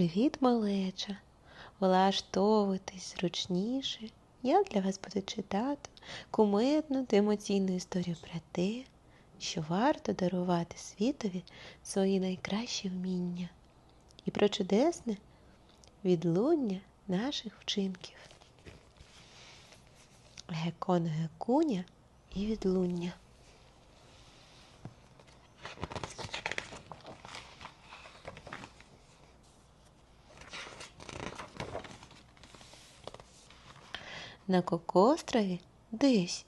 Привіт, малеча! Влаштовуйтесь зручніше. Я для вас буду читати кумедну та емоційну історію про те, що варто дарувати світові свої найкращі вміння і про чудесне відлуння наших вчинків. Гекон Гекуня і відлуння. На Кокострові десь.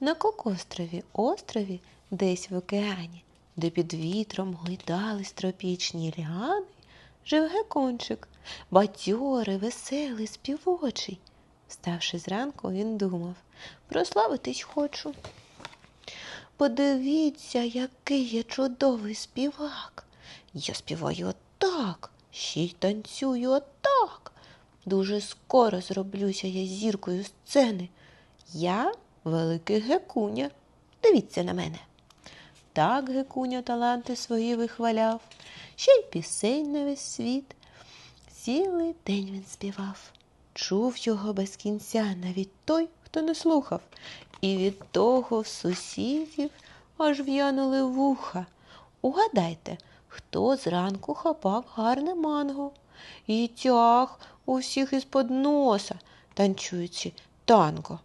На Кокострові острові десь в океані, де під вітром гойдались тропічні ліани, жив гекончик, бадьорий, веселий, співочий. Вставши зранку, він думав прославитись хочу. Подивіться, який я чудовий співак. Я співаю отак, ще й танцюю отак. Дуже скоро зроблюся я зіркою сцени. Я великий гекуня. Дивіться на мене. Так гекуня таланти свої вихваляв, ще й пісень на весь світ. Цілий день він співав. Чув його без кінця навіть той, хто не слухав, і від того в сусідів аж в'янули вуха. Угадайте, хто зранку хапав гарне манго і тяг у всіх із-под носа, танцюючи танго.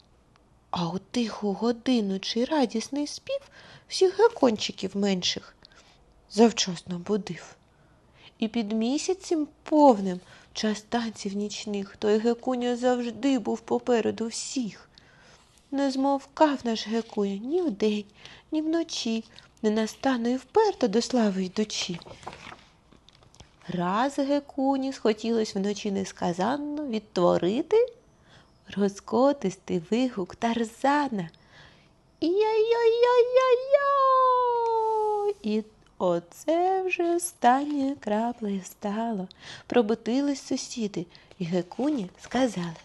А у тиху годину чи радісний спів всіх гекончиків менших завчасно будив. І під місяцем повним час танців нічних той гекуня завжди був попереду всіх. Не змовкав наш гекуня ні вдень, ні вночі, не настане і вперто до слави йдучи. Раз гекуні схотілось вночі несказанно відтворити розкотистий вигук тарзана. Я-я-я-я-я! І оце вже останньою краплею стало. Пробутились сусіди, і гекуні сказали.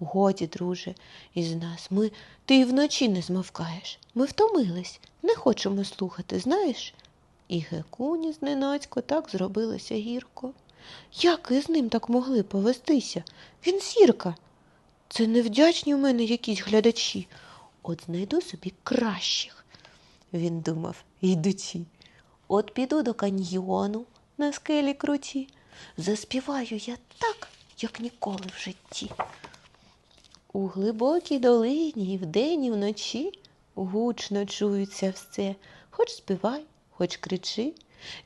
Годі, друже, із нас ми ти і вночі не змовкаєш. Ми втомились, не хочемо слухати, знаєш? І гекуні зненацько так зробилося гірко. Як із ним так могли повестися? Він сірка. Це невдячні у мене якісь глядачі. От знайду собі кращих, він думав, йдучи. От піду до каньйону на скелі круті. Заспіваю я так, як ніколи в житті. У глибокій долині і вдень, і вночі гучно чується все, хоч співай, хоч кричи,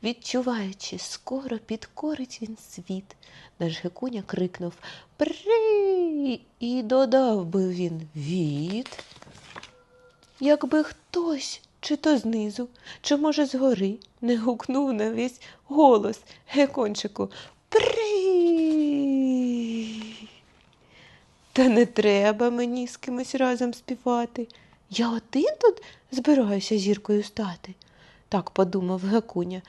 відчуваючи, скоро підкорить він світ. Наш гекуня крикнув При і додав би він від. Якби хтось, чи то знизу, чи, може, згори, не гукнув на весь голос гекончику При. Та не треба мені з кимось разом співати. Я один тут збираюся зіркою стати. Так подумав Гекуня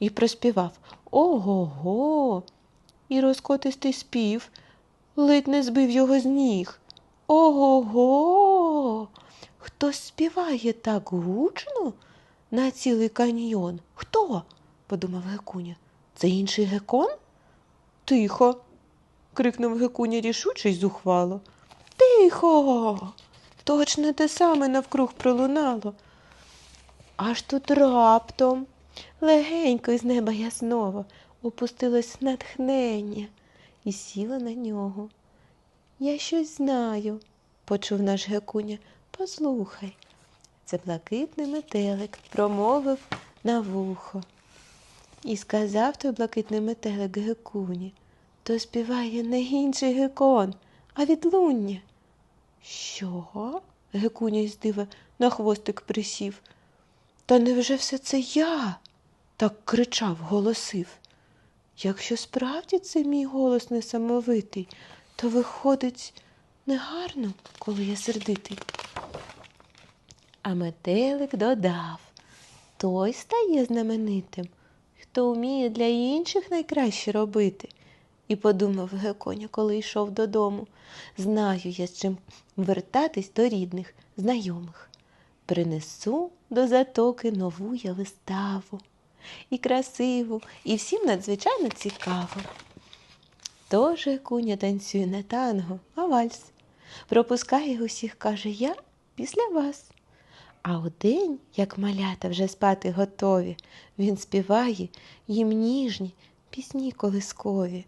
і проспівав Ого го. І розкотистий спів, ледь не збив його з ніг. Ого го. Хтось співає так гучно на цілий каньйон. Хто? подумав Гекуня. Це інший гекон? Тихо. крикнув Гекуня рішуче й зухвало. Тихо. Точно те саме навкруг пролунало. Аж тут раптом, легенько із неба ясного, опустилось натхнення і сіло на нього. Я щось знаю, почув наш Гекуня. Послухай. Це блакитний метелик промовив на вухо. І сказав той блакитний метелик Гекуні, то співає не інший гекон, а відлуння. Що? Гекуня із дива на хвостик присів. Та невже все це я? так кричав, голосив. Якщо справді це мій голос несамовитий, то виходить негарно, коли я сердитий. А метелик додав той стає знаменитим, хто вміє для інших найкраще робити. І подумав Геконя, коли йшов додому. Знаю я, з чим вертатись до рідних, знайомих. Принесу до затоки нову я виставу. і красиву, і всім надзвичайно цікаву. Тож куня танцює не танго, а вальс. Пропускає усіх, каже я після вас. А удень, як малята вже спати готові, він співає їм ніжні пісні колискові.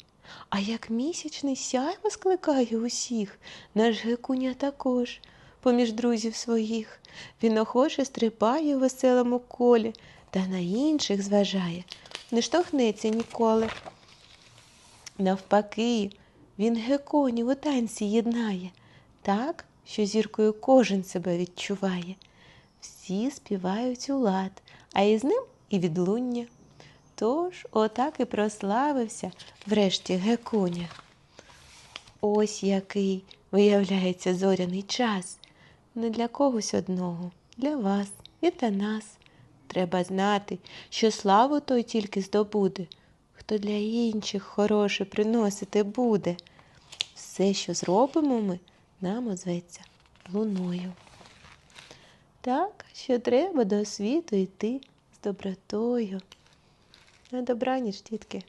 А як місячний сяйво скликає усіх, наш гекуня також, поміж друзів своїх. Він охоче стрибає у веселому колі та на інших зважає, не штовхнеться ніколи. Навпаки, він геконів у танці єднає, так, що зіркою кожен себе відчуває. Всі співають у лад, а із ним і відлуння. Тож отак і прославився врешті гекуня. Ось який виявляється зоряний час. Не для когось одного, для вас і для нас. Треба знати, що славу той тільки здобуде, хто для інших хороше приносити буде. Все, що зробимо ми, нам озветься луною. Так, що треба до світу йти з добротою. На добраніч, дітки.